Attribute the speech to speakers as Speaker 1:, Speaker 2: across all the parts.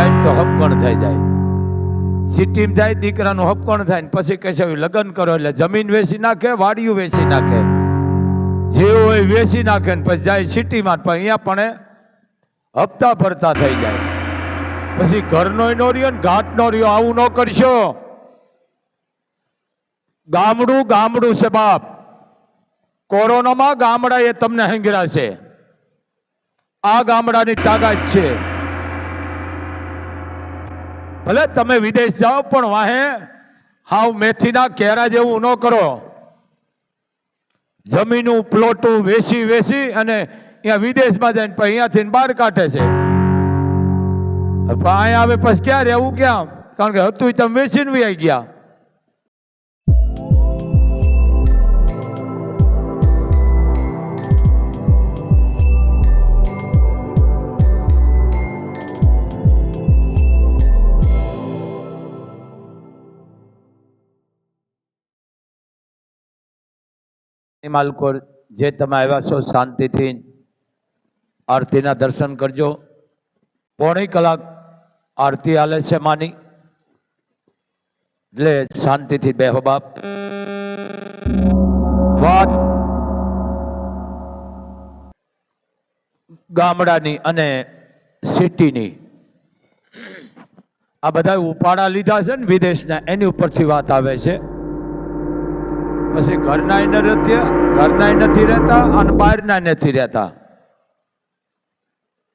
Speaker 1: જાય તો હપકણ થઈ જાય. સિટીમાં જાય, દીકરાનું હપકણ થાય ને પછી કહે છે લગ્ન કરો એટલે જમીન વેચી નાખે, વાડિયું વેચી નાખે. જે હોય વેચી નાખે ને પછી જાય સિટીમાં, પણ અહીંયા પણ હપ્તા ભરતા થઈ જાય. પછી ઘરનો નો રહ્યો ને ઘાટનો રહ્યો, આવું ન કરશો. ગામડું ગામડું છે બાપ. કોરોનામાં ગામડા એ તમને હંગરા છે આ ગામડાની તાકાત છે. ભલે તમે વિદેશ જાઓ, પણ વાહે હાવ મેથીના કેરા જેવું ન કરો. જમીનું, પ્લોટું વેસી વેસી અને અહીંયા વિદેશમાં જઈને પછી અહીંયાથી બહાર કાઢે છે. અહીંયા આવે પછી ક્યાં રહેવું, ક્યાં? કારણ કે હતું તમે વેચીને આવી ગયા. માલકોર જે તમે આવ્યા છો શાંતિથી આરતીના દર્શન કરજો. પોણી કલાક આરતી હાલે છે માની. એટલે શાંતિથી બેહો બાપ. વાત. ગામડાની અને સિટીની આ બધા ઉપાડા લીધા છે ને વિદેશના, એની ઉપરથી વાત આવે છે. પછી ઘરના નથી ઘરના નથી રહેતા અને બહારના નથી રહેતા.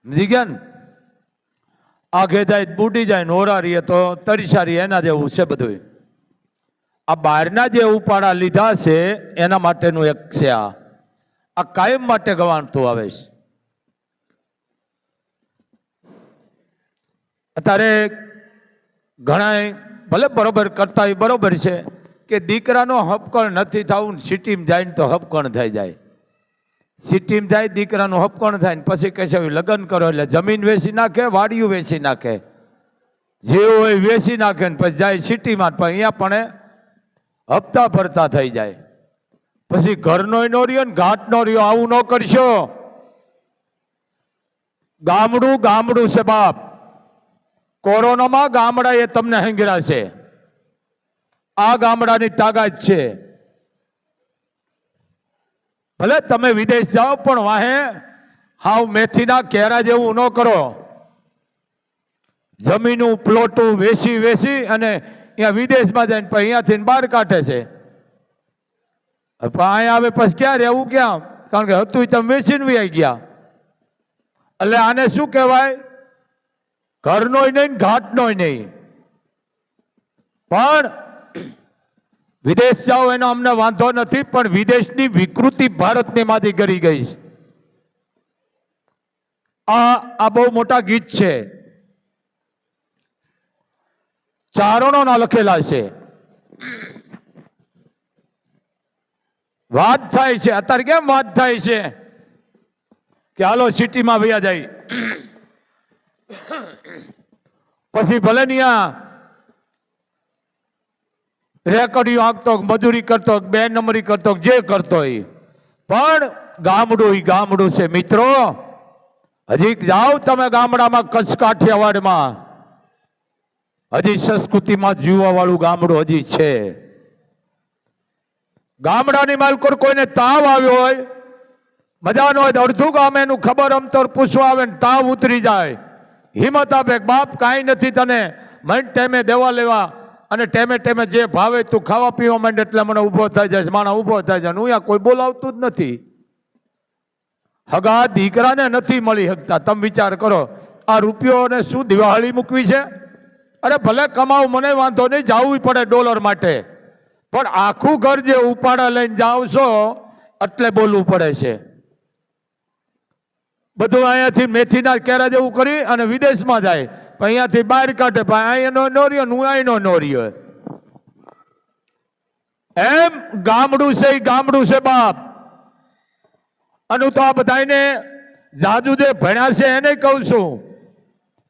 Speaker 1: સમજી ગયા ને? આગે જાય બુડી જાય ને ઓરા રહીએ તો તરીસારી એના જેવું છે બધું આ બહારના જે ઉપાડા લીધા છે, એના માટેનું એક છે આ. આ કાયમ માટે ગવાણતું આવે છે. અત્યારે ઘણા ભલે બરોબર કરતા એ બરોબર છે કે દીકરાનો હપકણ નથી થવું સિટીમાં જાય ને તો હપકણ થઈ જાય. સિટીમાં જાય, દીકરાનું હપકણ થાય ને પછી કહેશે લગ્ન કરો એટલે જમીન વેચી નાખે, વાડિયું વેચી નાખે. જે હોય વેચી નાખે ને પછી જાય સિટીમાં પણ અહીંયા પણ હપ્તા ભરતા થઈ જાય. પછી ઘરનો નો રહ્યો ને ઘાટનો રહ્યો, આવું ન કરશો. ગામડું ગામડું છે બાપ. કોરોનામાં ગામડા એ તમને હંગરા છે. આ ગામડાની તાકાત છે. ભલે તમે વિદેશ જાઓ, પણ વાહે હાવ મેથીના કેરા જેવું ન કરો. જમીનું, પ્લોટું વેસી વેસી અને અહીંયા વિદેશમાં જઈને પછી અહીંયાથી બહાર કાઢે છે. પણ અહીંયા આવે પછી ક્યાં રહેવું ક્યાં? કારણ કે હતું તમે વેચીને વી ગયા. એટલે આને શું કહેવાય? ઘરનોય નહીં ઘાટનોય નહીં. પણ વિદેશ જાઓ એનો અમને વાંધો નથી, પણ વિદેશની વિકૃતિ ભારતને માંથી કરી ગઈ છે. આ આ બહુ મોટા ગીત છે. ચારણોના લખેલા છે. વાત થાય છે. અત્યારે કેમ વાત થાય છે? કે હાલો, સિટીમાં વયા જાય. પછી ભલે અહીંયા રેકડીઓ આંકતો મજૂરી કરતો બે નંબરી કરતો જે કરતો હોય પણ ગામડું એ ગામડું છે, મિત્રો. હજી જાઓ તમે ગામડામાં કચ્છ કાઠિયાવાડમાં હજી સંસ્કૃતિમાં જીવવા વાળું ગામડું હજી છે. ગામડાની માલકોર કોઈને તાવ આવ્યો હોય, મજાનો હોય અડધું ગામ એનું ખબર અમતર પૂછવા આવે ને તાવ ઉતરી જાય. હિંમત આપે બાપ કાંઈ નથી તને, મન ટાઈમે દેવા લેવા. અને ટેમે ટેમે જે ભાવે તું ખાવા પીવા માંડે એટલે મને ઊભો થઈ જાય માણા ઊભો થઈ જાય હું કોઈ બોલાવતું જ નથી. હગા દીકરાને નથી મળી શકતા તમે વિચાર કરો, આ રૂપિયોને શું દિવાળી મૂકવી છે? અરે ભલે કમાવું, મને વાંધો નહીં, જવું પડે ડોલર માટે. પણ આખું ઘર જે ઉપાડા લઈને જાવ છો એટલે બોલવું પડે છે. બધું અહીંયાથી મેથીના કેરા જેવું કરી અને વિદેશમાં જાય. અહીંયાથી બહાર કાઢે. અહીંયાનો નો રહ્યો ને હું અહીંનો નો રહ્યો એમ ગામડું છે ગામડું છે બાપ. અને તો આ બધાને જાજુ જે ભણ્યા છે એને કહું છું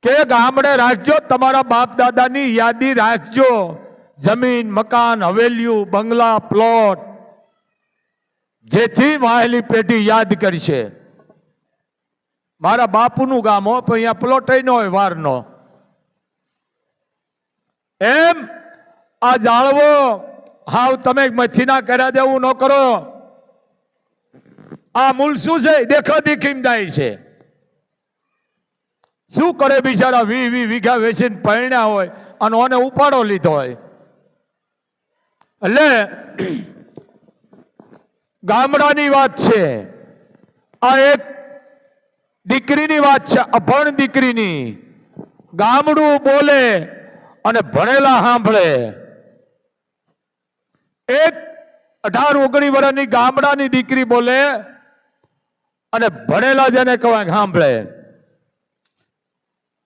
Speaker 1: કે ગામડે રાખજો, તમારા બાપ દાદાની યાદી રાખજો. જમીન, મકાન હવેલીયું બંગલા, પ્લોટ. જેથી વાહેલી પેઢી યાદ કરશે. મારા બાપુનું ગામ હો, પણ અહીંયા પ્લોટ ન હોય વારનો. એમ? આ જાળવો? હાવ તમે મચ્છીના કર્યા દેવું ન કરો. આ મૂળ શું છે? દેખા દેખીમ જાય છે. શું કરે બિચારા? વી વી વીઘા વેચીને પરણ્યા હોય અને ઓને ઉપાડો લીધો હોય. એટલે ગામડાની વાત છે. આ એક દીકરીની વાત છે, અભણ દીકરીની. ગામડું બોલે અને ભણેલા સાંભળે. એક અઢાર ઓગણી વર્ષની ગામડાની દીકરી બોલે અને ભણેલા જેને કહેવાય સાંભળે.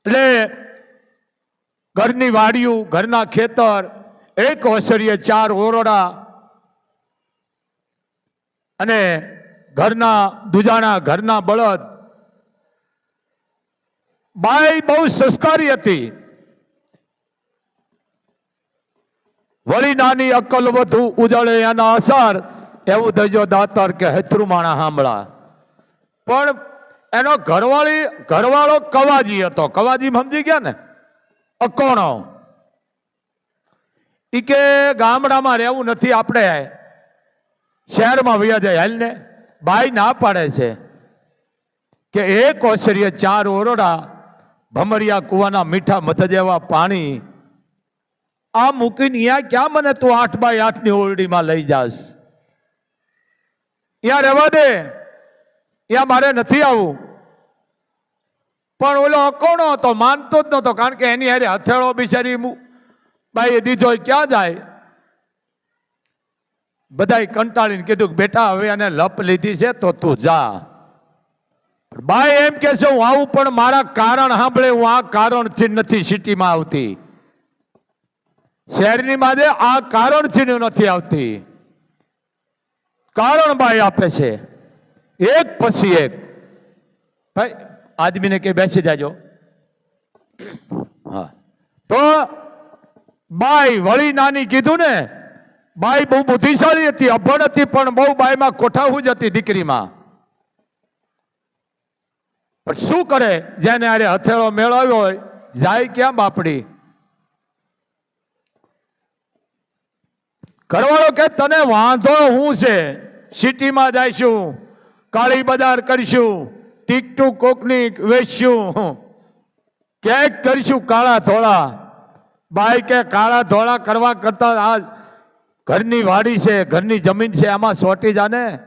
Speaker 1: એટલે ઘરની વાડીયું ઘરના ખેતર, એક ઓસરીએ ચાર ઓરડા અને ઘરના, દુજાણા ઘરના બળદ બાઈ બહુ સંસ્કારી હતી. વળી નાની અક્કલ વધુ ઉજળે એના અસર, એવું દજો દાતર કે હેત્રુમાણા હામળા પણ એનો ઘરવાળી, ઘરવાળો કવાજી હતો. કવાજી સમજી ગયા ને? અકોણો. ઈ કે ગામડામાં રહેવું નથી આપણે. શહેરમાં વયા જાય, હાલ ને? બાઈ ના પાડે છે. કે એક ઓસરીએ ચાર ઓરડા ભમરિયા કુવાના મીઠા મધ જેવા પાણી. આ મૂકીને અહીંયા ક્યાં મને તું આઠ બાય આઠની ઓરડીમાં લઈ જાસ અહીંયા રહેવા દે. અહીંયા મારે નથી આવવું પણ ઓલો અકોણો હતો, માનતો જ નહોતો, કારણ કે એની હારે હથેળો બિચારી બાઈએ દીધો ક્યાં જાય? બધાય કંટાળીને કીધું કે બેટા, હવે એને લપ લીધી છે તો તું જા. બાઈ એમ કે છે, હું આવું પણ મારા કારણ સાંભળે, હું આ કારણથી નથી, સિટીમાં આવતી. શહેરની માદે આ કારણથી નથી આવતી. કારણ બાઈ આપે છે. એક પછી એક. ભાઈ, આદમીને કે બેસી જાજો. હા. તો બાઈ વળી નાની કીધું ને, બાઈ બહુ બુદ્ધિશાળી હતી, અભણ હતી, પણ બહુ બાઈમાં કોઠાવું જ હતી દીકરીમાં. પણ શું કરે? જેને આરે હથેળો મેળવ્યો હોય, જાય ક્યાં બાપડી? ઘરવાળો કે તને વાંધો હું છે? સિટીમાં જઈશું, કાળી બજાર કરીશું, ટીકટુક કોકની વેચશું. ક્યાંક કરીશું કાળા ધોળા. બાઈ કે કાળા ધોળા કરવા કરતા આ ઘરની વાડી છે, ઘરની જમીન છે, આમાં સોટી જાને?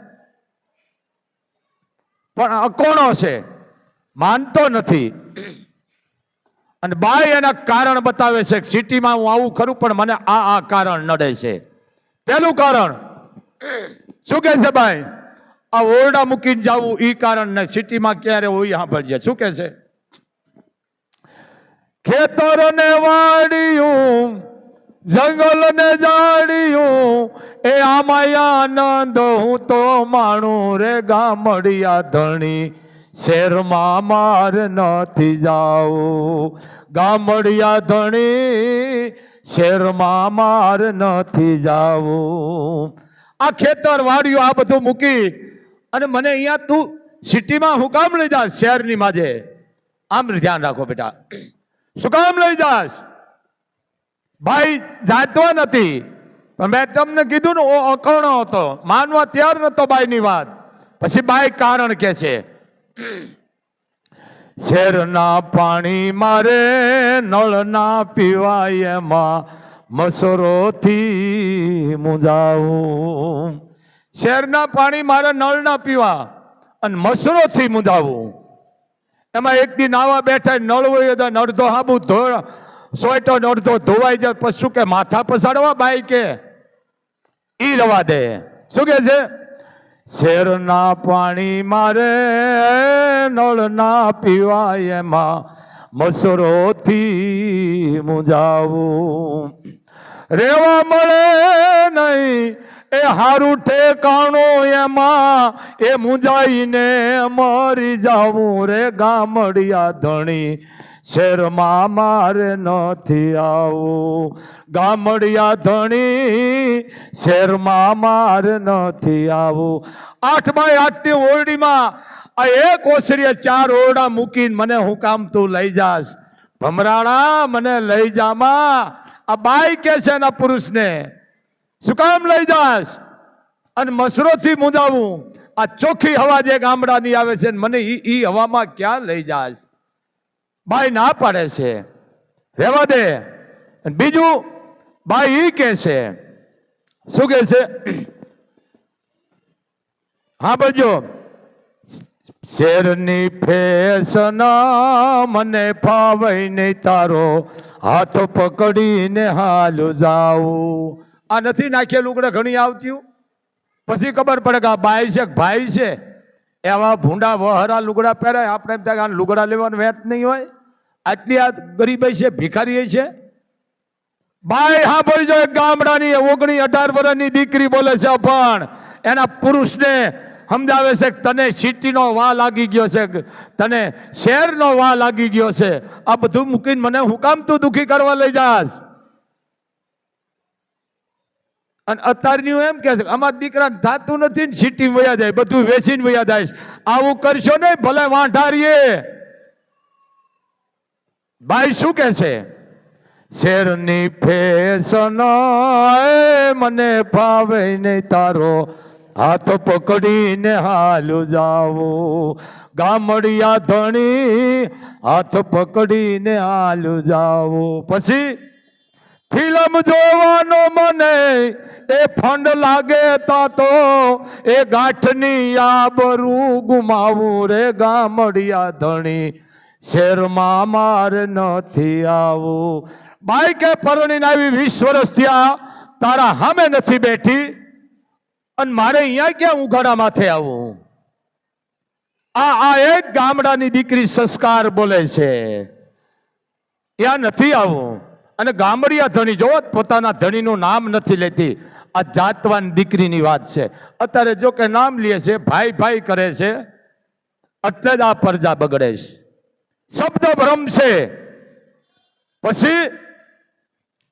Speaker 1: પણ અકોણો છે. માનતો નથી. અને બાય એના કારણ બતાવે છે કે સિટીમાં હું આવું ખરું, પણ મને આ આ કારણ નડે છે. પેલું કારણ, શું કે છે ભાઈ આ ઓરડા મૂકીને જવું એ કારણ ને સિટીમાં ક્યારે હોય સાંભળજે. શું કે છે? ખેતર ને વાડિયું જંગલ ને જાડિયું, એ આમાં આનંદ હું તો માણું રે ગામડિયા ધણી. શેરમાં માર નથી જાવું ગામડિયા ધણી શેરમાં માર નથી જાવું આ ખેતર વાડિયું આ બધું મૂકી અને મને અહીંયા તું સિટીમાં હું કામ લઈ જાસ શહેરની માજે. આમ ધ્યાન રાખો બેટા. શું કામ લઈ જાસ ભાઈ જાતો નથી. પણ મેં તમને કીધું ને અકર્ણો હતો. માનવા તૈયાર નતો બાઈની વાત. પછી બાઈ કારણ કે છે? શેરના પાણી મારે નળના પીવાય એમાં મસરોથી મુંજાવું શેરના પાણી મારે નળના પીવા અને મસરોથી મુંજાવું એમાં એક દી નાવા બેઠા નળ હોય તો અડધો હાબુ ધો સોયટો નડધો ધોવાઈ જાય. પછી શું કે, માથા પસાડવા બાઈ કે? ઈ રવા દે. શું કે છે? શેરના પાણી મારે નળ ના પીવાય એમાં મસરોથી મુંજાવું રેવા મળે નહીં, એ હારું ઠેકાણું એમાં, એ મુંજાઈને મરી જાવું. રે ગામડિયા ધણી શેરમાં મારે નથી આવું. ગામડિયા ધણી શેરમાં મારે નથી આવું. આઠ બાય આઠની ઓરડીમાં આ એક ઓસરીએ ચાર ઓરડા મૂકીને મને હું કામ તું લઈ જાસ ભમરાણા, મને લઈ જામાં આ બાઈ કે છે એના પુરુષને. શું કામ લઈ જાસ અને મસરોથી મુંજાવું આ ચોખ્ખી હવા જે ગામડાની આવે છે મને એ હવામાં ક્યાં લઈ જાસ બાઈ ના પાડે છે. રહેવા દે. બીજું, બાઈ ઈ કે છે. શું કે છે? હા, બોલજો. શેરની ફેશન મને ફાવે નહીં તારો. હાથ પકડીને હાલ જાવું આ નથી નાખેલું ઘણી આવતી પછી ખબર પડે કે આ બાઈ છે ભાઈ છે? એવા ભૂંડા વહરા લુગડા પહેરાય. આપણે એમ થાય લુગડા લેવાનું વેત નહીં હોય. આટલી આ ગરીબાઈ છે ભિખારી છે બાય હા બોલી જો ગામડાની ઓગણી અઢાર વર્ષની દીકરી બોલે છે પણ એના પુરુષને સમજાવે છે કે તને સિટીનો વા લાગી ગયો છે તને શહેરનો વા લાગી ગયો છે. આ બધું મૂકીને મને હું કામ તું દુઃખી કરવા લઈ જાસ અને અત્યારની એમ કહે છે અમારા દીકરા થતું નથી ને સિટી વયા જાય, બધું વેચીને વયા જાય આવું કરશો નહીં, ભલે વાંઢારીએ. ભાઈ શું કે છે? શેરની ફેશન મને ફાવે નહીં તારો. હાથ પકડીને હાલું જાવું ગામડિયા ધણી, હાથ પકડીને હાલું જાવું પછી ફિલ્મ જોવાનો મને એ ફંડ લાગે તા તો એ ગાંઠની આબરું ગુમાવું રે ગામડિયા ધણી. શેરમાં માર નથી આવું. બાઈ કે પરણીને આવી વીસ વર્ષ થયા. તારા સામે નથી બેઠી. અને મારે અહીંયા ક્યાં ઉઘાડા માથે આવું? આ આ એક ગામડાની દીકરી સંસ્કાર બોલે છે. ત્યાં નથી આવું. અને ગામડિયા ધણી જો પોતાના ધણીનું નામ નથી લેતી. આ જાતવાન દીકરીની વાત છે. અત્યારે જો કે નામ લે છે, ભાઈ ભાઈ કરે છે, એટલે જ આ પરજા બગડે છે. શબ્દ ભ્રમ છે પછી,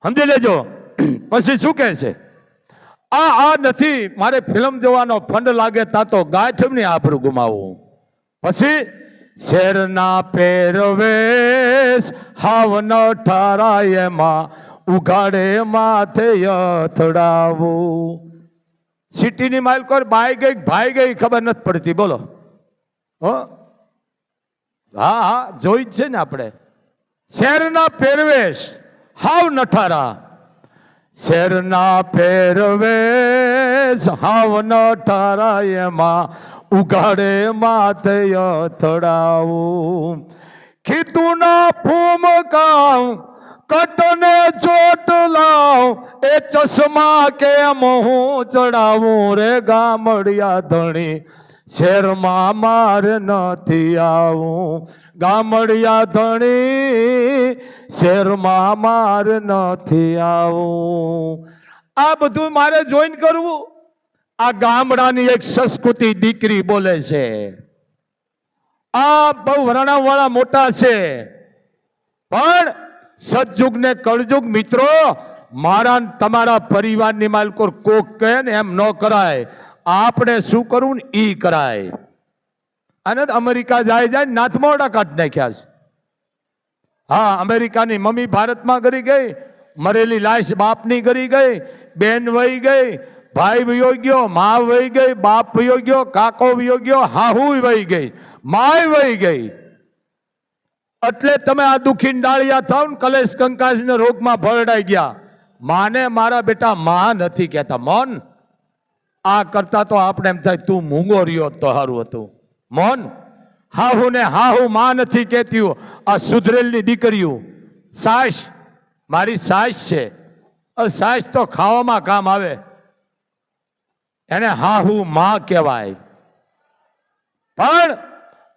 Speaker 1: સમજી લેજો. પછી શું કહે છે? આ આ નથી, મારે ફિલ્મ જોવાનો ફંડ લાગે તા તો ગાંઠની આબરૂ ગુમાવું. પછી શેરના પેરવેશ હાવ ન ઠરાય એમાં ઉઘાડે માથે અથડાવું. સિટીની માઇલ કોર બાઈ ગઈ ભાઈ ગઈ ખબર નથી પડતી, બોલો. હો? હા હા, જોઈ જ છે ને આપણે. શેરના પેરવેશ હાવ નઠારા શેરના પેરવેશ હાવ નઠારા એમાં ઉઘાડે માથે અથડાવું. ખીતુના ફૂમકાવ કટને ચોટ લાવ એ ચશ્મા કેમ હું ચડાવું રે ગામડિયા ધણી? શેરમાં માર નથી આવું. ગામડિયા ધણી, શેરમાં માર નથી આવું. આ બધું મારે જોઈન કરવું. આ ગામડાની એક સંસ્કૃતિ દીકરી બોલે છે. આ બહુ વરણાવાળા મોટા છે. પણ સતયુગ ને કળયુગ મિત્રો, મારા તમારા પરિવારની માલકો કોક કહે ને એમ ન કરાય. આપણે શું કરવું ને ઈ કરાય. અને અમેરિકા જાય જાય નાથમોડા કાઢ નાખ્યા છે. હા, અમેરિકાની મમ્મી ભારતમાં કરી ગઈ, મરેલી લાશ બાપની કરી ગઈ, બેન વહી ગઈ ભાઈ વયો ગયો, મા વહી ગઈ, બાપ વયો ગયો, કાકો વયો ગયો હાહુ વહી ગઈ, માય વહી ગઈ. એટલે તમે આ દુખી ડાળિયા થાવ ને કલેશ કંકાશના રોગમાં ભરડાઈ ગયા. માને મારા બેટા માં નથી કહેતા, મન, આ કરતા તો આપણે એમ થાય તું મૂંગો રહ્યો તો સારું હતું. મન હાહુ ને હાહુ માં નથી કહેતી આ સુધરેલની દીકરીઓ. સાસ, મારી સાસ છે. સાસ તો ખાવામાં કામ આવે. એને હાહુ માં કહેવાય. પણ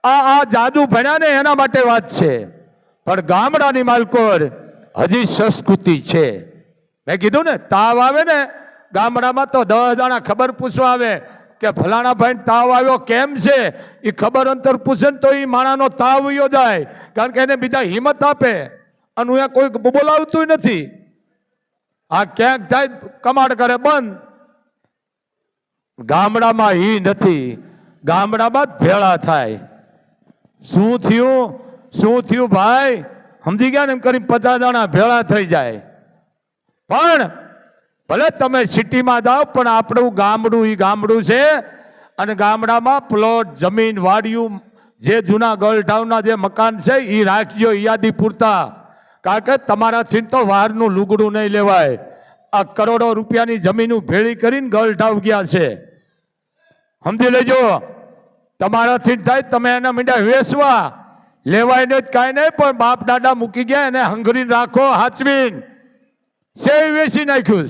Speaker 1: આ આ જાદુ ભણ્યા ને એના માટે વાત છે. પણ ગામડાની માલકોર હજી સંસ્કૃતિ છે. મેં કીધું ને, તાવ આવે ને, ગામડામાં તો દસ જણા ખબર પૂછવા આવે કે ફલાણા ભાઈ તાવ આવ્યો કેમ છે? એ ખબર અંતર પૂછે ને તો એ માણાનો તાવ યો જાય. કારણ કે એને બીજા હિંમત આપે. અને હું કોઈ બોલાવતું નથી. આ ક્યાંક જાય, કમાડ કરે, બંધ. ગામડામાં ઈ નથી. ગામડામાં ભેળા થાય. શું થયું? શું થયું ભાઈ? સમજી ગયા ને એમ કરી પચાસ જણા ભેળા થઈ જાય. પણ ભલે તમે સિટીમાં જાઓ, પણ આપણું ગામડું એ ગામડું છે અને ગામડામાં પ્લોટ જમીન વાડિયું જે જૂના ગર્લ ટાઉનના જે મકાન છે એ રાખજો યાદી પૂરતા. કારણ કે તમારાથી તો વારનું લુગડું નહીં લેવાય. આ કરોડો રૂપિયાની જમીનું ભેળી કરીને ગળઢાવ ગયા છે. સમજી લેજો, તમારાથી થાય, તમે એના મીંડા વેસવા. લેવાય ને જ કાંઈ નહીં, પણ બાપ દાદા મૂકી ગયા, એને હંગરીને રાખો, હાચવીને. સે વેચી નાખ્યું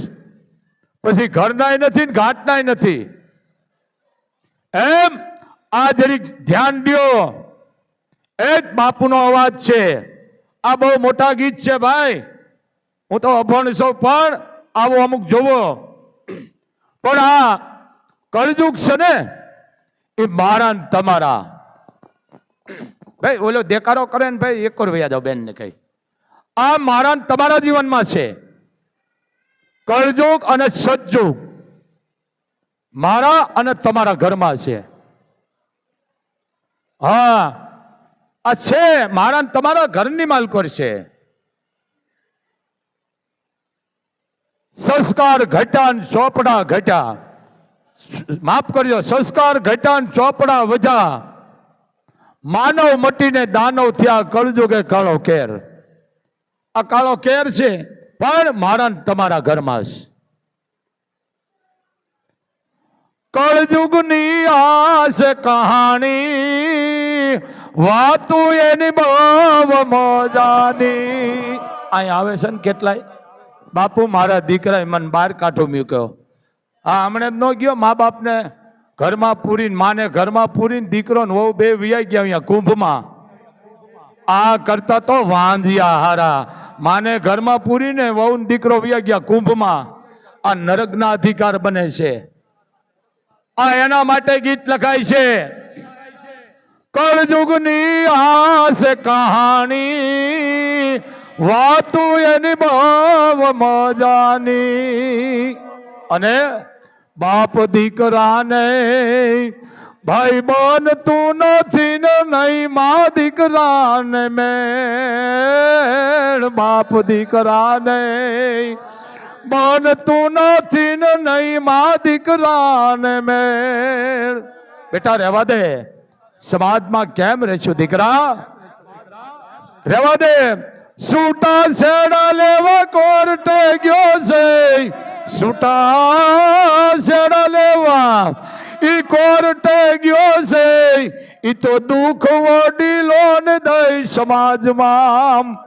Speaker 1: પછી ઘરનાય નથી ને ઘાટનાય નથી. એમ આ જરીક ધ્યાન દ્યો. જ બાપુનો અવાજ છે. આ બહુ મોટા ગીત છે ભાઈ. હું તો અભણ છું, પણ આવો અમુક જોવો. પણ આ કળજુગ છે ને, એ મારા તમારા. ભાઈ, ઓલો દેકારો કરે ને ભાઈ, એક રૂપિયા દો બેન ને કઈ. આ મારા તમારા જીવનમાં છે. કળજુગ અને સજ્જુગ. મારા અને તમારા ઘરમાં છે. હા. આ છે મારા તમારા ઘરની માલકોર છે. સંસ્કાર ઘટ્યા ચોપડા ઘટ્યા માફ કરજો, સંસ્કાર ઘટ્યા ચોપડા વધ્યા માનવ મટીને દાનવ થયા કળજુગે કાળો કેર. આ કાળો કેર છે, પણ મારા તમારા ઘરમાં છે. કળજુગની આસ કહાણી, વાતું એની બહુ મોજાની. અહીં આવે છે ને કેટલાય? બાપુ, મારા દીકરાએ મને બહાર કાઢો મૂક્યો. હા હમણે ન ગયો, મા બાપને ઘરમાં પૂરીને, માને ઘરમાં પૂરીને દીકરો ને વહુ બે વિયાઈ ગયા અહીંયા કુંભમાં. આ કરતા તો વાંધિયા હારા. માને ઘરમાં પૂરીને વહુ દીકરો વિયા ગયા કુંભમાં. આ નરકના અધિકાર બને છે. આ એના માટે ગીત લખાય છે. કળજુગની આસ કહાણી. વાતું એની બહુ મજાની. અને બાપ દીકરાને ભાઈ બન તું નથી ને નહીં મા દીકરાને મેળ. બાપ દીકરાને બન તું નથી ને નહીં મા દીકરાને મેળ. બેટા, રહેવા દે. સમાજમાં કેમ રહેશું દીકરા? રહેવા દે. સૂટા છેડા લેવા કોર્ટે ગયો છે. સૂટા છેડા લેવા ઈ કોર્ટે ગયો છે. ઈ તો દુઃખ વડીલો ને દઈ સમાજમાં.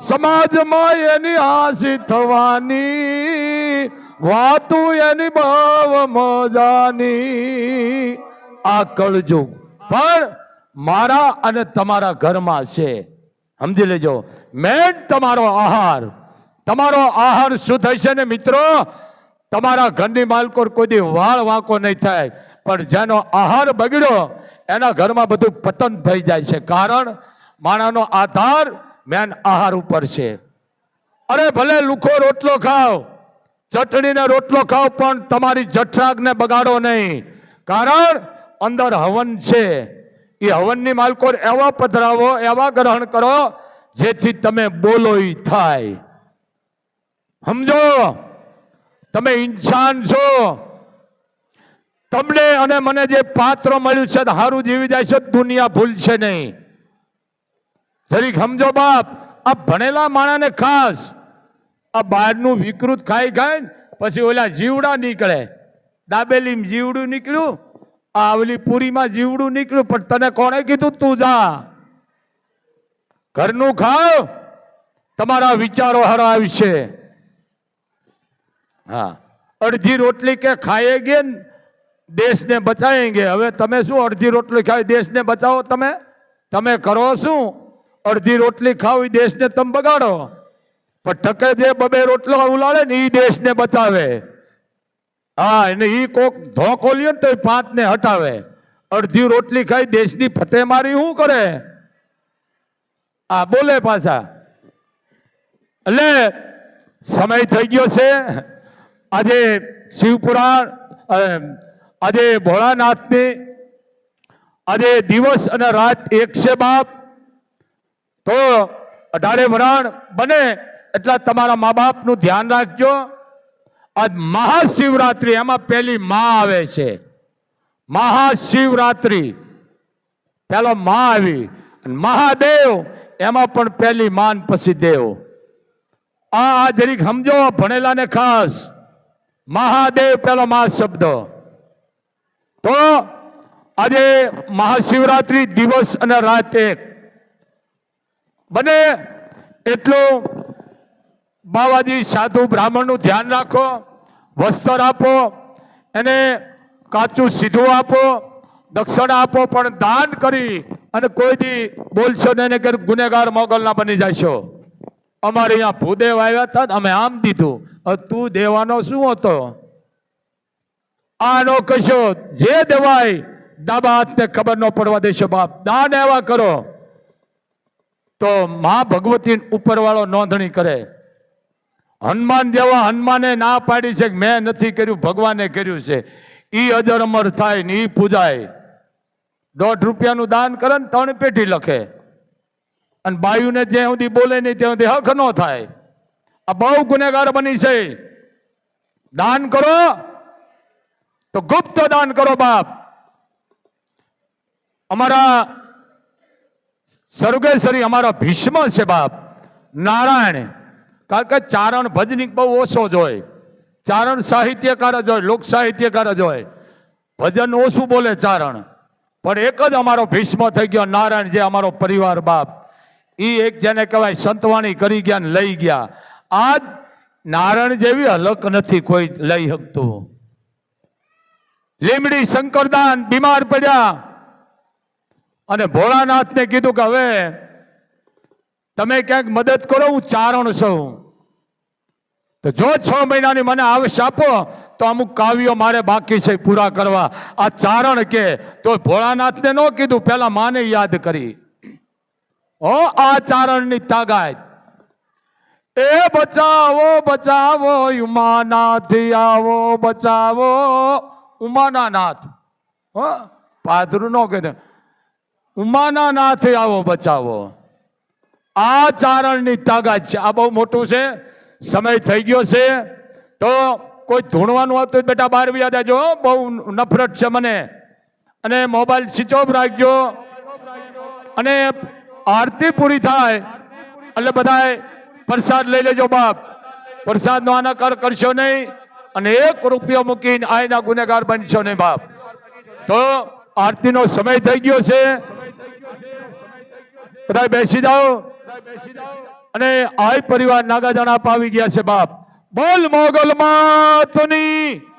Speaker 1: સમાજમાં એની હાસી થવાની, વાતું એની ભાવ મજાની. આ કળજો. પણ મારા અને તમારા ઘરમાં છે. સમજી લેજો. મેન તમારો આહાર. તમારો આહાર શુદ્ધ હશે ને મિત્રો? તમારા ઘરની માલકોર કોઈ વાળ વાંકો નહીં થાય. પણ જેનો આહાર બગડ્યો, એના ઘરમાં બધું પતન થઈ જાય છે. કારણ માણાનો આધાર મેન આહાર ઉપર છે. અરે ભલે લુખો રોટલો ખાઓ ચટણીને રોટલો ખાઓ પણ તમારી જઠરાગને બગાડો નહીં. કારણ અંદર હવન છે. એ હવનની માલકોર એવા પધરાવો, એવા ગ્રહણ કરો, જેથી તમે બોલો થાય. સમજો? તમે ઇન્સાન છો. તમને અને મને જે પાત્ર મળ્યું છે સારું જીવી જાય છે, દુનિયા ભૂલશે નહીં. જરીક સમજો બાપ, આ ભણેલા માણાને ખાસ, આ બહારનું વિકૃત ખાઈ ખાય પછી ઓલા જીવડા નીકળે. દાબેલી જીવડું નીકળ્યું. આ ઓલી પૂરીમાં જીવડું નીકળ્યું, પણ તને કોણે કીધું? તું જા. ઘરનું ખાવ. તમારા વિચારો હરાવશે. હા. અડધી રોટલી કે ખાએગે ને દેશને બચાવેંગે હવે તમે શું અડધી રોટલી ખાઈ દેશને બચાવો તમે? તમે કરો શું? અડધી રોટલી ખાવ દેશને તમે બગાડો. પણ ઠકે જે બબે રોટલો ઉલાડે ને એ દેશને બચાવે. હા, એને ઈ કોક ધોકો લ્યો ને તો ઈ પાંચને હટાવે. અડધી રોટલી ખાઈ દેશની ફતે મારી શું કરે? આ બોલે પાછા. એટલે સમય થઈ ગયો છે. આજે શિવપુરાણ આજે ભોળાનાથની, આજે દિવસ અને રાત એક છે બાપ. તો અઢારે વરાણ બને એટલા તમારા મા બાપનું ધ્યાન રાખજો. આજ મહાશિવરાત્રિ, એમાં પેલી માં આવે છે. મહાશિવરાત્રિ. પેલો માં આવી મહાદેવ, એમાં પણ પહેલી માન પછી દેવ. આ આ જરીક સમજો ભણેલા ને ખાસ. મહાદેવ પેલો મહા શબ્દ. તો આજે મહાશિવરાત્રિ દિવસ અને રાત બને એટલું બાવાજી સાધુ બ્રાહ્મણનું ધ્યાન રાખો, વસ્ત્ર આપો, એને કાચું સીધું આપો, દક્ષિણા આપો, પણ દાન કરી અને કોઈ દી બોલશો ને એને કે ગુનેગાર મોગલના બની જશો. અમારે અહીંયા ભૂદેવ આવ્યા હતા અમે આમ દીધું. તું દેવાનો શું હતો? આનો કશો, જે દેવાય, ડાબા હાથને ખબર ન પડવા દેશો બાપ. દાન એવા કરો. તો મા ભગવતી ઉપરવાળો નોંધણી કરે. હનુમાન જેવા હનુમાને ના પાડી છે કે મેં નથી કર્યું, ભગવાને કર્યું છે. ઈ અજર અમર થાય ને ઈ પૂજાય. દોઢ રૂપિયાનું દાન કરે ને ત્રણ પેઢી લખે. અને બાયુને જ્યાં સુધી બોલે નહીં, ત્યાં સુધી હક ન થાય. આ બહુ ગુનેગાર બની છે. દાન કરો તો ગુપ્ત દાન કરો બાપ. અમારા સર્વેશ્વરી અમારા ભીષ્મ છે બાપ. નારાયણ કારણ કે ચારણ ભજનિક બહુ ઓછો જ હોય ચારણ સાહિત્યકાર જ હોય, લોક સાહિત્યકાર જ હોય. ભજન ઓછું બોલે ચારણ. પણ એક જ અમારો ભીષ્મ થઈ ગયો, નારાયણ જે અમારો પરિવાર બાપ. એ એક જેને કહેવાય સંતવાણી કરી ગયા ને લઈ ગયા. આજ નારાયણ જેવી હલક નથી કોઈ લઈ શકતું. લીમડી શંકરદાન બીમાર પડ્યા. અને ભોળાનાથને કીધું કે હવે તમે ક્યાંક મદદ કરો, હું ચારણ છું. તો જો છ મહિનાની મને આવશ આપો, તો અમુક કાવ્યો મારે બાકી છે પૂરા કરવા. આ ચારણ કે, તો ભોળાનાથને ન કીધું, પેલા માને યાદ કરી. ઓ આ ચારણની તાગાત એ બચાવો બચાવો, ઉમાનાથ આવો, બચાવો. ઉમાના નાથ હો, પાદરું ન કહે ઉમાના નાથ આવો, બચાવો. આ ચારણની તાકાત છે. આ બહુ મોટું છે. સમય થઈ ગયો છે. તો કોઈ ધૂણવાનું હતું બેટા બહાર બી દેજો. બહુ નફરત છે મને. અને મોબાઈલ સ્વિચ ઓફ રાખજો. અને આરતી પૂરી થાય. એટલે બધાએ પ્રસાદ લઈ લેજો બાપ. પ્રસાદનો આનાકાર કરશો નહીં અને એક રૂપિયો મૂકીને આયના ગુનેગાર બનશો નહીં બાપ. તો આરતીનો સમય થઈ ગયો છે. બધા બેસી જાઓ. અને આય પરિવાર નાગાજાણા પાવી ગયા છે બાપ. બોલ મોગલ માતની.